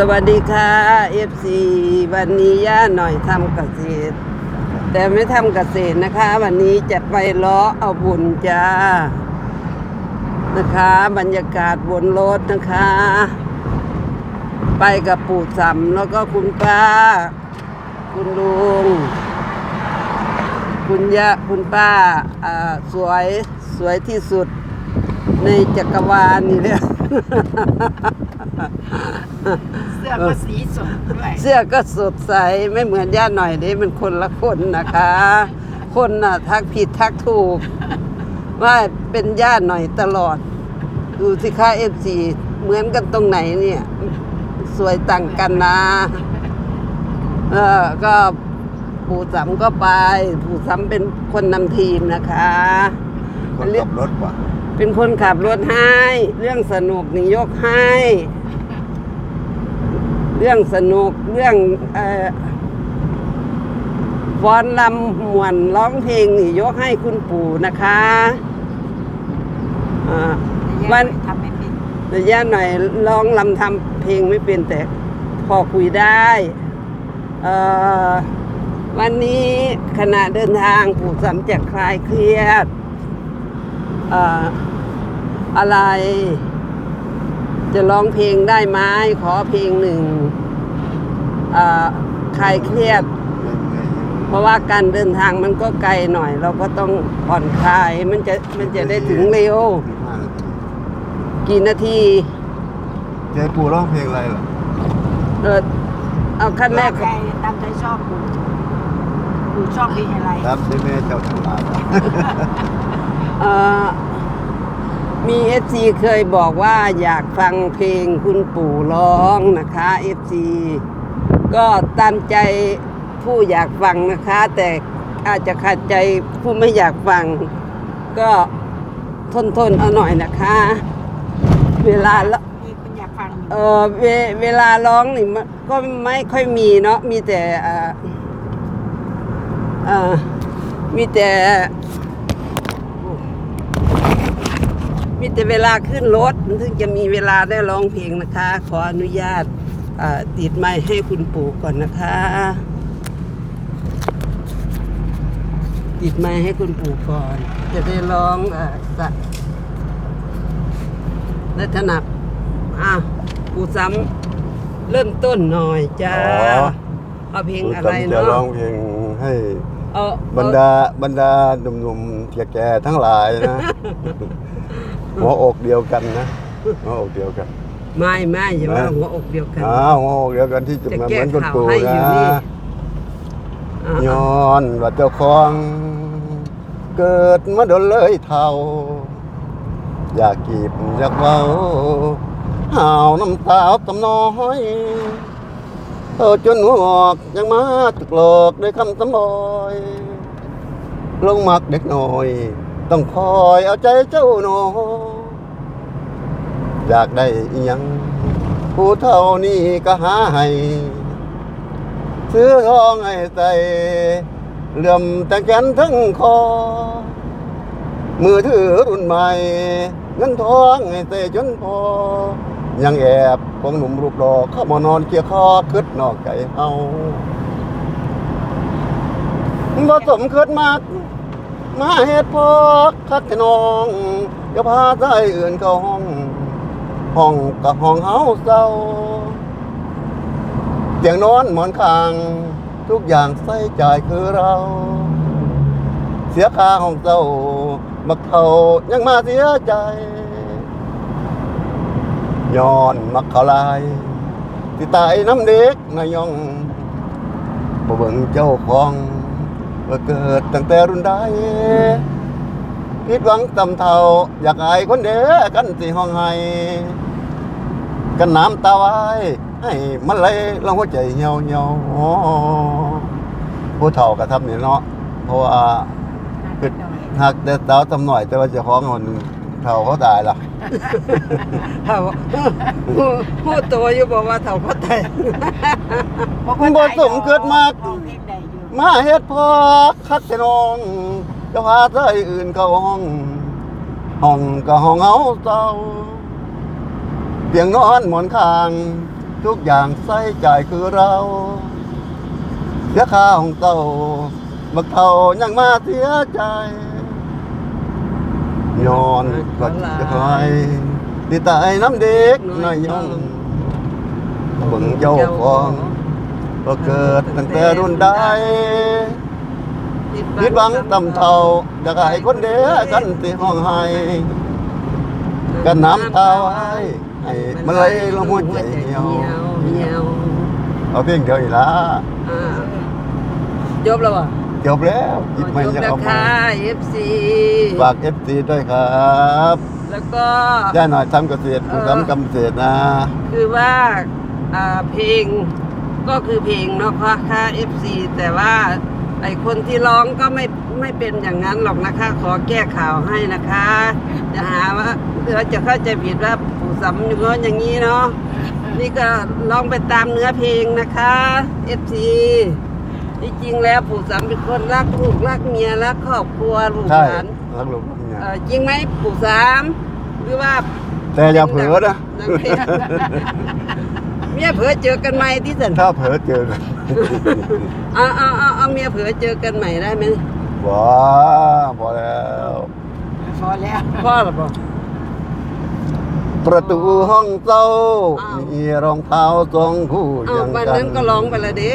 สวัสดีค่ะ FC วันนี้ย่าหน่อยทำเกษตร แต่ไม่ทำเกษตรนะคะ วันนี้จะไปล้อเอาบุญจ้านะคะ บรรยากาศบนรถนะคะ ไปกับปู่สำแล้วก็คุณป้า คุณลุง คุณยะคุณป้าอ่าสวยสวยที่สุดในจักรวาลนี่เลย เสื้อก็สีสดด้วยเสื้อก็สดใสไม่เหมือนย่าหน่อยเด้มันคนละคนนะคะ คนน่ะทักผิดทักถูก ว่าเป็นย่าหน่อยตลอด ดูสิคะเอฟซีเหมือนกันตรงไหนเนี่ย สวยต่างกันนะ เออก็ปู่สำก็ไป ปู่สำเป็นคนนำทีมนะคะ คนขับรถว่ะเป็นคนขับรถให้ เรื่องสนุกนี่ยกให้ เรื่องสนุกเรื่องเอ่อฟ้อนลำมวนร้องเพลงนี่ยกให้คุณปู่นะคะอ่าวันทำไม่เป็นระยะหน่อยร้องลำทำเพลงไม่เป็นแต่พอคุยได้เอ่อวันนี้ขณะเดินทางปู่สำจะคลายเครียดเอ่ออะไร จะร้องเพลงได้ไหมขอเพลงหนึ่งเอ่อคลายเครียด เพราะว่าการเดินทางมันก็ไกลหน่อย เราก็ต้องผ่อนคลายมันจะมันจะได้ถึงเร็ว กี่นาทีเจ๊ปูร้องเพลงอะไรเหรอเออเอาขั้นแรกใจตามใจชอบกูกูชอบเพลงอะไรครับที่แม่เจ้าทั้งหลายเอ่อ มีเอฟซีเคยบอกว่าอยากฟังเพลงคุณปู่ร้องนะคะเอฟซีก็ตามใจผู้อยากฟังนะคะ แต่อาจจะขัดใจผู้ไม่อยากฟัง ก็ทนทนๆเอาหน่อยนะคะ เวลาละมีคนอยากฟังอยู่เออเวเวลาร้องนี่มันก็ไม่ค่อยมีเนาะมีแต่เอ่อเอ่อมีแต่ มีแต่เวลาขึ้นรถมันถึงจะมีเวลาได้ร้องเพลงนะคะ ขออนุญาตเอ่อติดไม้ให้คุณปู่ก่อนนะคะ ติดไม้ให้คุณปู่ก่อน จะได้ร้องเอ่อสักและถนัดอะปู่ซ้ำเริ่มต้นหน่อยจ้าเอาเพลงอะไรจะเนาะร้องเพลงให้เอาบรรดาบรรดาหนุ่มๆแก่ๆทั้งหลายนะ หัวอกเดียวกันนะหัวอกเดียวกัน ไม่ไม่อย่าว่าหัวอกเดียวกันอ้าวหัวอกเดียวกันที่จะจะมาเหแก้มือนคุณข่าวปู่ให้อยู่นะนี่อะย้อนว่าเจ้าของเกิดมาโดนเลยเท่า อยากกีบอยากเว้าหาวน้ำตาตำน้อยเออจนหัวงอกยังมาตกหลอกด้วยคำสำบอย ลงมักเด็กน้อย ต้องคอยเอาใจเจ้าหนออยากได้อิหยังผู้เท่านี้ก็หาให้ซื้อทองให้ใส่เหลื่อมแต่งแขนทั้งคอ มือถือรุ่นใหม่เงินทองให้ใส่จนพอ ยังแอบของหนุ่มรูปหล่อเข้ามานอนเคียคอคืดนอกใจเฮาบ่สมคิดมาก มาเหตุพกคักแต่น้องอย่าพาใจอื่นเข้าห้องห้องกับห้องเฮาเศร้าเตียงนอนหมอนข้าง ทุกอย่างใส่ใจคือเรา เสียค่าห้องเจ้าบักเขายังมาเสียใจย้อนมักเขาลายที่ตายน้ำเด็กนายองบ่เบิ่งเจ้าของ ว่าเกิดตั้งแต่รุ่นใดผิดหวังตำเท่าอยากอายคนเด้อกันสิห้องไห้กันน้ำตาไว้ให้มันไหลลงหัวใจเหี่ยวเหี่ยวผู้เฒ่าก็ทำนี่เนาะเพราะว่าคือหักแต่สาวทำหน่อย แต่ว่าจะของคนเฒ่าเขาตายล่ะเถ่าพูดตัวอยู่บอกว่าเถ่าพ่อแต่มันบ่สมเกิดมาก มาเฮ็ดพอคักแต่น้องจะพาใจอื่นเข้าห้อง ห้องก็ห้องเฮาเศร้าเตียงนอนหมอนข้าง ทุกอย่างใส่ใจคือเราเสียค่าของเต่าบักเท่ายังมาเสียใจย้อนก็จะคอยที่ตายน้ำเด็กน้อยยองเบิ่งเจ้าของ ก็เกิดตั้งแต่รุ่นใดคิดหวังตำเท่าอยากให้คนเดียวกันที่ห้องไห้กันน้ำตาไว้ให้มันไหลลงหัวใจเหี่ยวเหี่ยวเอาเพียงเดียวอีกละอ่าจบแล้วบ่จบแล้วอีกไม่จบจะแล้วเอามาค่ะ FC ฝากเอฟซีด้วยครับแล้วก็ย่าหน่อยทำเกษตรผู้ทำกำเกษตรนะ คือว่าอ่าเพลง ก็คือเพลงเนาะค่ะค่ะ FC แต่ว่าไอคนที่ร้องก็ไม่ไม่เป็นอย่างนั้นหรอกนะคะ ขอแก้ข่าวให้นะคะจะหาว่าเดี๋ยวจะเข้าใจผิดว่าผู้สำอย่างโน้นอย่างนี้เนาะนี่ก็ลองไปตามเนื้อเพลงนะคะ FC ที่จริงแล้วผู้สำเป็นคนรักลูกรักเมียรักครอบครัวลูกหใช่ลานรักลูกรักเมียเอ่อจริงไหมผู้สามหรือว่าแต่อย่าเผลอนะ นางเพชร เมียเผลอเจอกันใหม่ที่สันถ้าเผลอเจอกันเอาเอาเอาเอาเมียเผลอเจอกันใหม่ได้ไหมว้าพอแล้ว พอแล้วพ่อหรือเปล่าประตูห้องเจ้าอ้าว มีรองเท้าสองคู่เอายังวันกันั้นนก็ร้องไปละเด้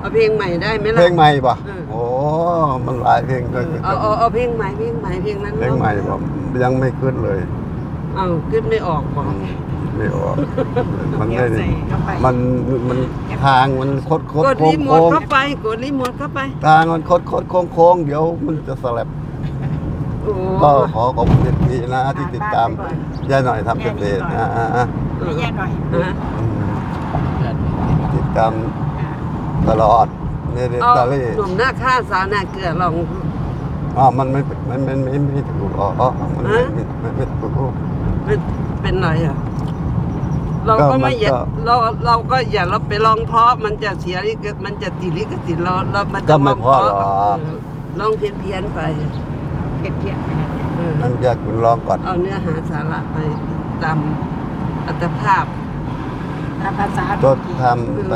เอาเพลงใหม่ได้ไหมเพล่ะ ลงใหม่ป่ะเออโอ้มันหลายเพลงด้วยเอาเอาเอาเพลงใหม่เพลงใหม่เพลงนั้นเพลงใหม่ป่ะยังไม่ขึ้นเลย เอาขึ้นไม่ออกบอก ไม่ออกมันเดี๋ยไม่วใส่เข้าไปมันมันทางมันคดคดกดโค้รีงโมโค้ทงเข้าไปกดรีโมทเข้าไป ทางมันคดคดโค้งโค้งเดี๋ยวมันจะสลับโอ้ก็ขอขอบคุณทีนะที่ติดตามย่าหน่อยทำเกษตรนะอะอะให้แยกหน่อยฮะอืมติดตามตลอดเนเรเอาตาเล่หนุ่มหน้าค่าสาวหน้าเกลือลอง อ๋อมันไม่มันมันไม่ไม่ถูกอ๋อมันไม่ไม่ไม่ไม่ถูก เป็นเป็นไรอะ เราก็ก็มันไม่อยากก็เราเราก็อย่าเราไปลองเพราะมันจะเสียลิขมันจะติดลิขสิทธิ์เราเรามันก็จะไม่ลองเพราะหรอกเออลองเพี้ยนเพี้ยนๆไปเก็บเพียงเออนั่นอยากคุณลองก่อนเอาเนื้อหาสาระไปตามอัตภาพตามภาษาจดทำไป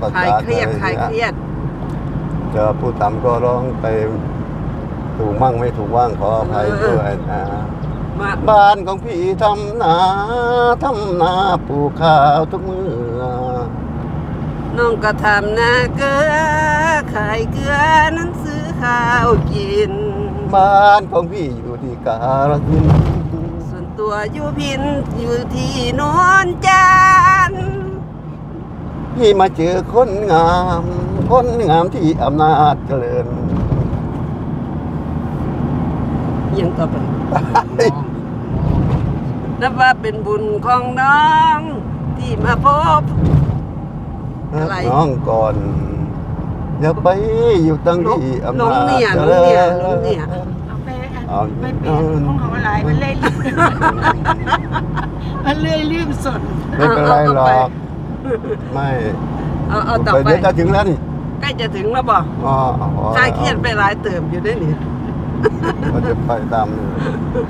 ภาคลายษาเครียดคลายเครียดเจอผู้ทำก็ร้องไปถูกมั่งไม่ถูกว่างขออภัยด้วยนะ มาบ้านของพี่ทำนาทำนาปลูกข้าวทุกมือน้องก็ทำนาเกลือขายเกลือนั้นซื้อข้าวกิน บ้านของพี่อยู่ที่กาลสินธุ์ส่วนตัวอยู่พินอยู่ที่โนนจันทน์พี่มาเจอคนงาม คนงามที่อำนาจเจริญ ยังต่อไป นับว่าเป็นบุญของน้อง ที่มาพบ อะไร น้องก่อน อย่าไปอยู่ตั้งที่อำน้องนาจเนี่ยเจน้องริเนี่ยญน้องเนี่ย เอาไปเอาไม่เปลี่ยนของเขาอะไรมันเล่นมันเลื่อยลืมสดไม่เป็นไรหรอกไม่เอาเอาต่อไปเดี๋ยวจะถึงแล้วนี่ ใกล้จะถึงแล้วบ่อ๋ออ๋อ คลายเครียดไปหลายเติมอยู่ได้นี่ ก็จะไปตามเลย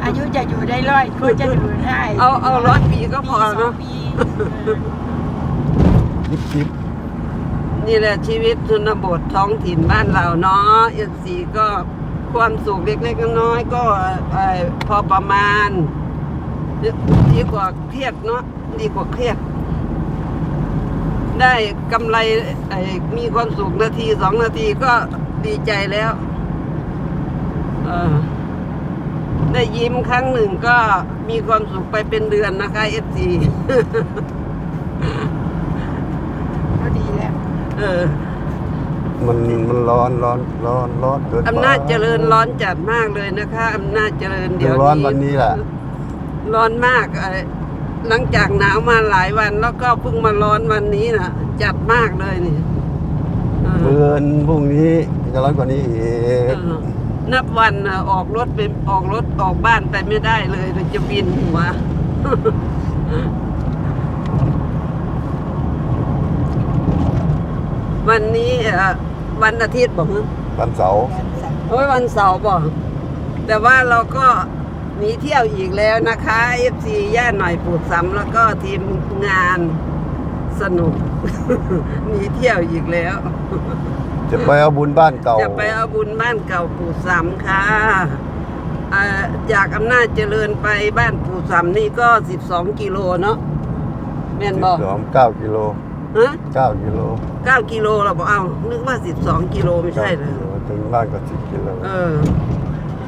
อายุจะอยู่ได้ร้อยก็จะอยู่ได้เอาเอาร้อยปีก็พอสองเนาะปียิบยิบนี่แหละชีวิตชนบทท้องถิ่นบ้านเราเนาะเอซีก็ความสุขเล็กๆน้อยๆก็เอ่อพอประมาณ ดีกว่าเครียดเนาะดีกว่าเครียด ได้กำไรไอ้มีความสุขนาทีสองนาทีก็ดีใจแล้วเออ ได้ยิ้มครั้งหนึ่งก็มีความสุขไปเป็นเดือนนะคะเอฟซีก็ดีแล้วเออ มันมันร้อนร้อนร้อนร้อนเกินไปอำนาจเจริญร้อนจัดมากเลยนะคะอำนาจเจริญเดี๋ยวร้อนวันนี้แหละร้อนมากเอ่อหลังจากหนาวมาหลายวัน แล้วก็เพิ่งมาร้อนวันนี้นะจัดมากเลยนี่เออเดือนพรุ่งนี้จะร้อนกว่านี้อีเอกอ นับวันน่ะออกรถไปออกรถออกบ้านไปไม่ได้เลยเดี๋ยวจะบินหัววันนี้เอ่อวันอาทิตย์บอกวันเสาร์โอ้ยวันเสาร์บอกแต่ว่าเราก็หนีเที่ยวอีกแล้วนะคะ FC ย่าหน่อยปูดซ้ำแล้วก็ทีมงานสนุกมีเที่ยวอีกแล้ว จะไปเอาบุญบ้านเก่า จะไปเอาบุญบ้านเก่าปู่สามค่ะอ่าจากอำนาจเจริญไปบ้านปู่สามนี่ก็สิบสองกิโลเนาะแม่นบอกสองเก้ากิโลฮะเก้ากิโลเก้ากิโลเราบอกเอานึกว่าสิบสองกิโลไม่ใช่เลยถึงบ้านก็สิบกิโลเออ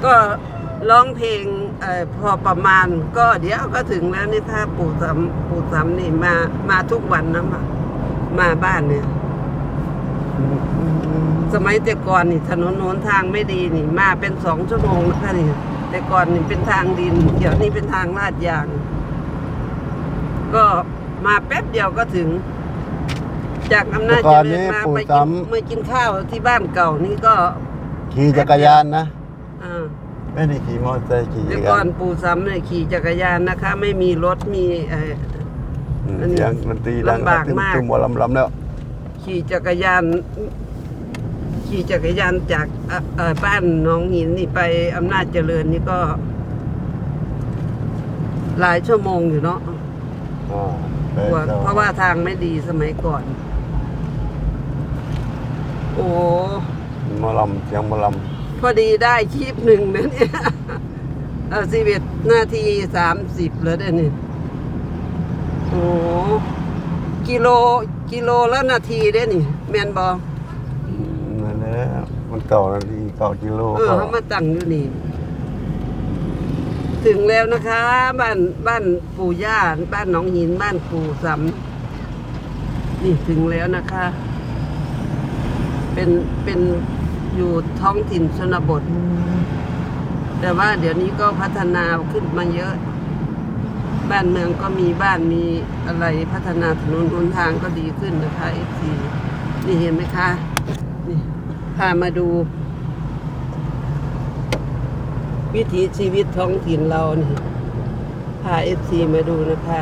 ก็ร้องเพลงเออพอประมาณ ก็เดี๋ยวก็ถึงแล้วนี่ถ้าปู่สามปู่สามนี่มามาทุกวันนะมามาบ้านเนี่ย สมัยแต่ก่อนนี่ถนนหนทางไม่ดีนี่มาเป็นสองชั่วโมงนะคะนี่แต่ก่อนนี่เป็นทางดิน เดี๋ยวนี้เป็นทางลาดยาง ก็มาแป๊บเดียวก็ถึง จากอำนาจเจริญมาไปกินมากินข้าวที่บ้านเก่านี่ก็ขี่จักรยานนะ อ่า ไม่ได้ขี่มอเตอร์ไซค์ขี่แต่จักรก่ยาอนนปู่ซ้ำเนี่ยขี่จักรยานนะคะ ไม่มีรถมีเอ่อ อืมอันนี้เสียงดนตรีดังลำบากมากตุ้มหัวลำลำแล้ว ขี่จักรยาน ขี่จักรยานจากเอ่อเอ่อบ้านหน้องหินนี่ไปอำนาจเจริญนี่ก็ หลายชั่วโมงอยู่เนาะอ่าไปกว่าต่อเพราะว่าทางไม่ดีสมัยก่อน โอ้หมอลำเสียงหมอลพอดีได้คลิปหนึ่งนะเนี่ยเอาสิบเอ็ดนาทีสามสิบแล้วเด้อนี่โอ้ กิโลกิโลละนาทีเด้อนี่แมนบอำอืมนั่นแหละมันเก่านาทีเก่ากิโลเออเขามาตั้งอยู่นี่ ถึงแล้วนะคะ บ้านบ้านปู่ย่าบ้านหนองหินบ้านปู่สำนี่ถึงแล้วนะคะ เป็นเป็นอยู่ท้องถิ่นชนบท แต่ว่าเดี๋ยวนี้ก็พัฒนาขึ้นมาเยอะ บ้านเมืองก็มีบ้านมีอะไรพัฒนาถนนหนทางก็ดีขึ้นนะคะเอฟซีนี่เห็นไหมคะนี่พามาดู วิถีชีวิตท้องถิ่นเรานี่พาเอฟซีมาดูนะคะ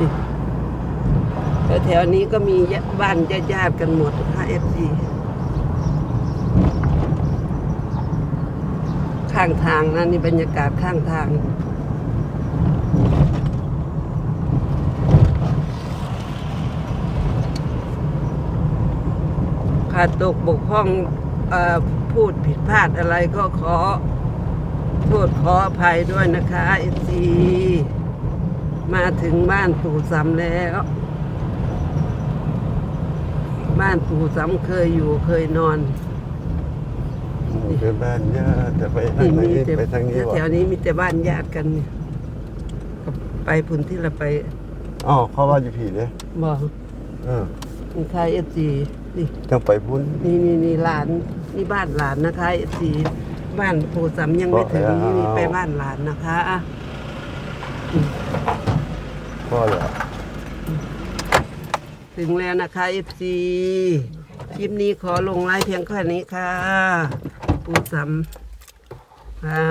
นี่แล้วแถวนี้ก็มีบ้านญาติๆกันหมดนะคะเอฟซี ข้างทางนะนี่บรรยากาศข้างทาง ขาดตกบกพร่องอพูดผิดพลาดอะไรก็ขอ โทษขออภัยด้วยนะคะเอซีมาถึงบ้านปู่สำแล้ว บ้านปู่สำเคยอยู่เคยนอน เป็นบ้านญาติจะไปทางไหนมีแต่ไปทางนี้แถววะนี้มีแต่บ้านญาติกันเนี่ยก็ไปพุ่นที่เราไปอ๋อเขาว่าอยู่ผีเลยบอกเออมีใครเอซีนี่จังไปพุ่นนี่นี่นี่หลานนี่บ้านหลานนะคะเอซีบ้านปู่สำยังไม่ถึงบอกแล้วนี่ไปบ้านหลานนะคะอะก็เหรอถึงแล้วนะคะ FC คลิปนี้ขอลงไลฟ์เพียงแค่นี้ค่ะปูซ้ำค่ะ